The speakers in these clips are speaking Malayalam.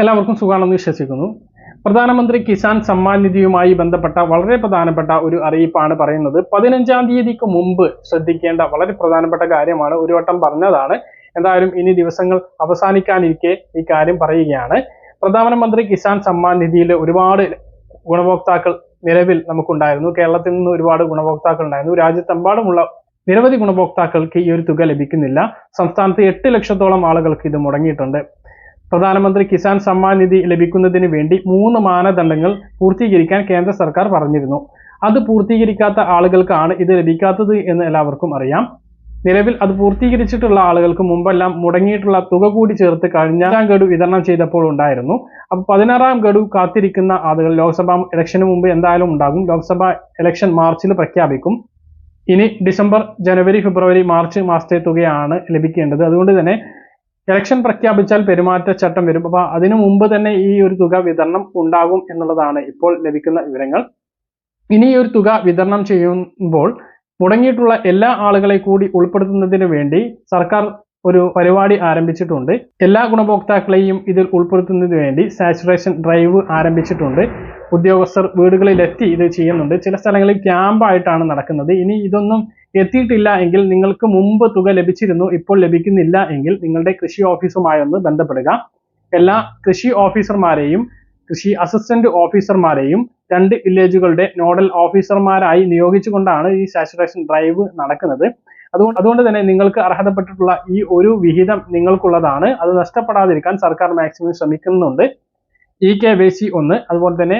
എല്ലാവർക്കും സുഖമാണെന്ന് വിശ്വസിക്കുന്നു. പ്രധാനമന്ത്രി കിസാൻ സമ്മാൻ നിധിയുമായി ബന്ധപ്പെട്ട വളരെ പ്രധാനപ്പെട്ട ഒരു അറിയിപ്പാണ് പറയുന്നത്. പതിനഞ്ചാം തീയതിക്ക് മുമ്പ് ശ്രദ്ധിക്കേണ്ട വളരെ പ്രധാനപ്പെട്ട കാര്യമാണ് ഒരു വട്ടം പറഞ്ഞതാണ്. എന്തായാലും ഇനി ദിവസങ്ങൾ അവസാനിക്കാനിരിക്കെ ഈ കാര്യം പറയുകയാണ്. പ്രധാനമന്ത്രി കിസാൻ സമ്മാൻ നിധിയിൽ ഒരുപാട് ഗുണഭോക്താക്കൾ നിലവിൽ നമുക്കുണ്ടായിരുന്നു. കേരളത്തിൽ നിന്ന് ഒരുപാട് ഗുണഭോക്താക്കൾ ഉണ്ടായിരുന്നു. രാജ്യത്തെമ്പാടുമുള്ള നിരവധി ഗുണഭോക്താക്കൾക്ക് ഈ ഒരു തുക ലഭിക്കുന്നില്ല. സംസ്ഥാനത്ത് എട്ട് ലക്ഷത്തോളം ആളുകൾക്ക് ഇത് മുടങ്ങിയിട്ടുണ്ട്. പ്രധാനമന്ത്രി കിസാൻ സമ്മാൻ നിധി ലഭിക്കുന്നതിന് വേണ്ടി മൂന്ന് മാനദണ്ഡങ്ങൾ പൂർത്തീകരിക്കാൻ കേന്ദ്ര സർക്കാർ പറഞ്ഞിരുന്നു. അത് പൂർത്തീകരിക്കാത്ത ആളുകൾക്കാണ് ഇത് ലഭിക്കാത്തത് എന്ന് എല്ലാവർക്കും അറിയാം. നിലവിൽ അത് പൂർത്തീകരിച്ചിട്ടുള്ള ആളുകൾക്ക് മുമ്പെല്ലാം മുടങ്ങിയിട്ടുള്ള തുക കൂടി ചേർത്ത് കഴിഞ്ഞ ഗഡു വിതരണം ചെയ്തപ്പോൾ ഉണ്ടായിരുന്നു. അപ്പൊ പതിനാറാം ഗഡു കാത്തിരിക്കുന്ന ആളുകൾ ലോക്സഭാ ഇലക്ഷന് മുമ്പ് എന്തായാലും ഉണ്ടാകും. ലോക്സഭാ ഇലക്ഷൻ മാർച്ചിൽ പ്രഖ്യാപിക്കും. ഇനി ഡിസംബർ ജനുവരി ഫെബ്രുവരി മാർച്ച് മാസത്തെ തുകയാണ് ലഭിക്കേണ്ടത്. അതുകൊണ്ട് തന്നെ ഇലക്ഷൻ പ്രഖ്യാപിച്ചാൽ പെരുമാറ്റച്ചട്ടം വരും. അപ്പൊ അതിനു മുമ്പ് തന്നെ ഈ ഒരു തുക വിതരണം ഉണ്ടാകും എന്നുള്ളതാണ് ഇപ്പോൾ ലഭിക്കുന്ന വിവരങ്ങൾ. ഇനി ഈ ഒരു തുക വിതരണം ചെയ്യുമ്പോൾ മുടങ്ങിയിട്ടുള്ള എല്ലാ ആളുകളെ കൂടി ഉൾപ്പെടുത്തുന്നതിന് വേണ്ടി സർക്കാർ ഒരു പരിപാടി ആരംഭിച്ചിട്ടുണ്ട്. എല്ലാ ഗുണഭോക്താക്കളെയും ഇതിൽ ഉൾപ്പെടുത്തുന്നതിന് വേണ്ടി സാച്ചുറേഷൻ ഡ്രൈവ് ആരംഭിച്ചിട്ടുണ്ട്. ഉദ്യോഗസ്ഥർ വീടുകളിലെത്തി ഇത് ചെയ്യുന്നുണ്ട്. ചില സ്ഥലങ്ങളിൽ ക്യാമ്പായിട്ടാണ് നടക്കുന്നത്. ഇനി ഇതൊന്നും എത്തിയിട്ടില്ല എങ്കിൽ നിങ്ങൾക്ക് മുമ്പ് തുക ലഭിച്ചിരുന്നു ഇപ്പോൾ ലഭിക്കുന്നില്ല എങ്കിൽ നിങ്ങളുടെ കൃഷി ഓഫീസുമായി ഒന്ന് ബന്ധപ്പെടുക. എല്ലാ കൃഷി ഓഫീസർമാരെയും കൃഷി അസിസ്റ്റന്റ് ഓഫീസർമാരെയും രണ്ട് വില്ലേജുകളുടെ നോഡൽ ഓഫീസർമാരായി നിയോഗിച്ചുകൊണ്ടാണ് ഈ സാച്ചുറേഷൻ ഡ്രൈവ് നടക്കുന്നത്. അതുകൊണ്ട് അതുകൊണ്ട് തന്നെ നിങ്ങൾക്ക് അർഹതപ്പെട്ടിട്ടുള്ള ഈ ഒരു വിഹിതം നിങ്ങൾക്കുള്ളതാണ്. അത് നഷ്ടപ്പെടാതിരിക്കാൻ സർക്കാർ മാക്സിമം ശ്രമിക്കുന്നുണ്ട്. ഇ കെ വൈ സി ഒന്ന് അതുപോലെ തന്നെ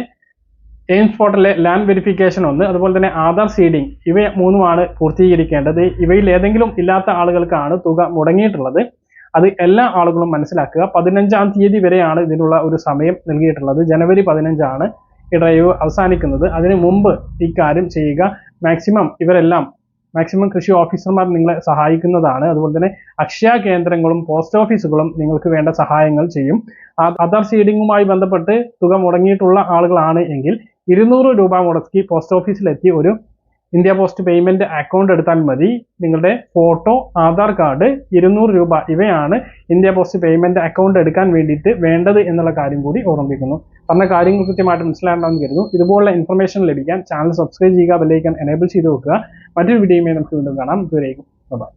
എയിംസ് പോർട്ടലിലെ ലാൻഡ് വെരിഫിക്കേഷൻ ഒന്ന് അതുപോലെ തന്നെ ആധാർ സീഡിംഗ് ഇവ മൂന്നുമാണ് പൂർത്തീകരിക്കേണ്ടത്. ഇവയിൽ ഏതെങ്കിലും ഇല്ലാത്ത ആളുകൾക്കാണ് തുക മുടങ്ങിയിട്ടുള്ളത്. അത് എല്ലാ ആളുകളും മനസ്സിലാക്കുക. പതിനഞ്ചാം തീയതി വരെയാണ് ഇതിനുള്ള ഒരു സമയം നൽകിയിട്ടുള്ളത്. ജനുവരി പതിനഞ്ചാണ് ഈ ഡ്രൈവ് അവസാനിക്കുന്നത്. അതിനു മുമ്പ് ഇക്കാര്യം ചെയ്യുക. മാക്സിമം ഇവരെല്ലാം മാക്സിമം കൃഷി ഓഫീസർമാർ നിങ്ങളെ സഹായിക്കുന്നതാണ്. അതുപോലെ തന്നെ അക്ഷയ കേന്ദ്രങ്ങളും പോസ്റ്റ് ഓഫീസുകളും നിങ്ങൾക്ക് വേണ്ട സഹായങ്ങൾ ചെയ്യും. ആധാർ സീഡിങ്ങുമായി ബന്ധപ്പെട്ട് തുക മുടങ്ങിയിട്ടുള്ള ആളുകളാണ് എങ്കിൽ ഇരുന്നൂറ് രൂപ മുടക്കി പോസ്റ്റ് ഓഫീസിലെത്തി ഒരു ഇന്ത്യ പോസ്റ്റ് പേയ്മെന്റ് അക്കൗണ്ട് എടുത്താൽ മതി. നിങ്ങളുടെ ഫോട്ടോ ആധാർ കാർഡ് ഇരുന്നൂറ് രൂപ ഇവയാണ് ഇന്ത്യ പോസ്റ്റ് പേയ്മെന്റ് അക്കൗണ്ട് എടുക്കാൻ വേണ്ടിയിട്ട് വേണ്ടത് എന്നുള്ള കാര്യം കൂടി ഓർമ്മിപ്പിക്കുന്നു. പറഞ്ഞ കാര്യങ്ങൾ കൃത്യമായിട്ട് മനസ്സിലാകണമെന്ന് കരുതുന്നു. ഇതുപോലുള്ള ഇൻഫർമേഷൻ ലഭിക്കാൻ ചാനൽ സബ്സ്ക്രൈബ് ചെയ്യുക ബെല്ലൈക്കൺ എനേബിൾ ചെയ്ത് വെക്കുക. മറ്റൊരു വീഡിയോയുമായി നമുക്ക് വീണ്ടും കാണാം. ഇതുവരെയും ബൈ